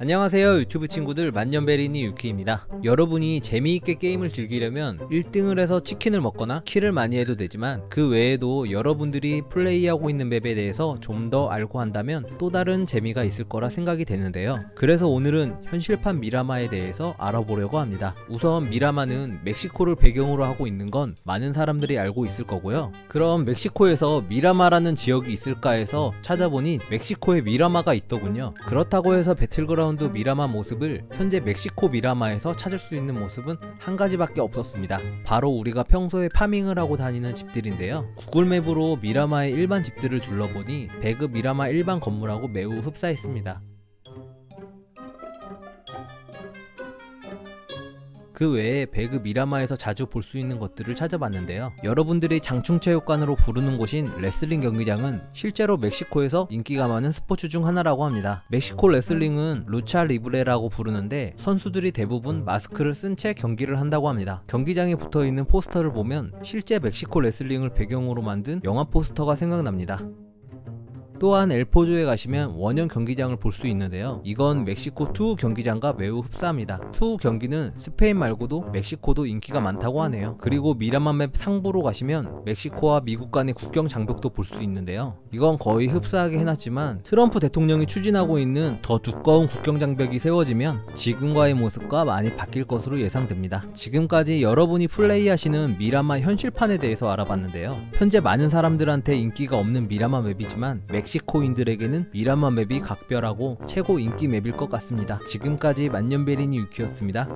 안녕하세요 유튜브 친구들. 만년베리니 유키입니다. 여러분이 재미있게 게임을 즐기려면 1등을 해서 치킨을 먹거나 킬을 많이 해도 되지만 그 외에도 여러분들이 플레이하고 있는 맵에 대해서 좀 더 알고 한다면 또 다른 재미가 있을 거라 생각이 되는데요. 그래서 오늘은 현실판 미라마에 대해서 알아보려고 합니다. 우선 미라마는 멕시코를 배경으로 하고 있는 건 많은 사람들이 알고 있을 거고요. 그럼 멕시코에서 미라마라는 지역이 있을까 해서 찾아보니 멕시코에 미라마가 있더군요. 그렇다고 해서 배틀그라운드 미라마 모습을 현재 멕시코 미라마에서 찾을 수 있는 모습은 한 가지밖에 없었습니다. 바로 우리가 평소에 파밍을 하고 다니는 집들인데요. 구글맵으로 미라마의 일반 집들을 둘러보니 배그 미라마 일반 건물하고 매우 흡사했습니다. 그 외에 배그 미라마에서 자주 볼 수 있는 것들을 찾아봤는데요. 여러분들이 장충체육관으로 부르는 곳인 레슬링 경기장은 실제로 멕시코에서 인기가 많은 스포츠 중 하나라고 합니다. 멕시코 레슬링은 루차 리브레라고 부르는데 선수들이 대부분 마스크를 쓴 채 경기를 한다고 합니다. 경기장에 붙어 있는 포스터를 보면 실제 멕시코 레슬링을 배경으로 만든 영화 포스터가 생각납니다. 또한 엘포조에 가시면 원형 경기장을 볼 수 있는데요. 이건 멕시코 투 경기장과 매우 흡사합니다. 투 경기는 스페인 말고도 멕시코도 인기가 많다고 하네요. 그리고 미라마맵 상부로 가시면 멕시코와 미국 간의 국경 장벽도 볼 수 있는데요. 이건 거의 흡사하게 해놨지만 트럼프 대통령이 추진하고 있는 더 두꺼운 국경 장벽이 세워지면 지금과의 모습과 많이 바뀔 것으로 예상됩니다. 지금까지 여러분이 플레이하시는 미라마 현실판에 대해서 알아봤는데요. 현재 많은 사람들한테 인기가 없는 미라마 맵이지만 멕시코인들에게는 미라마 맵이 각별하고 최고 인기 맵일 것 같습니다. 지금까지 만년베리니 유키였습니다.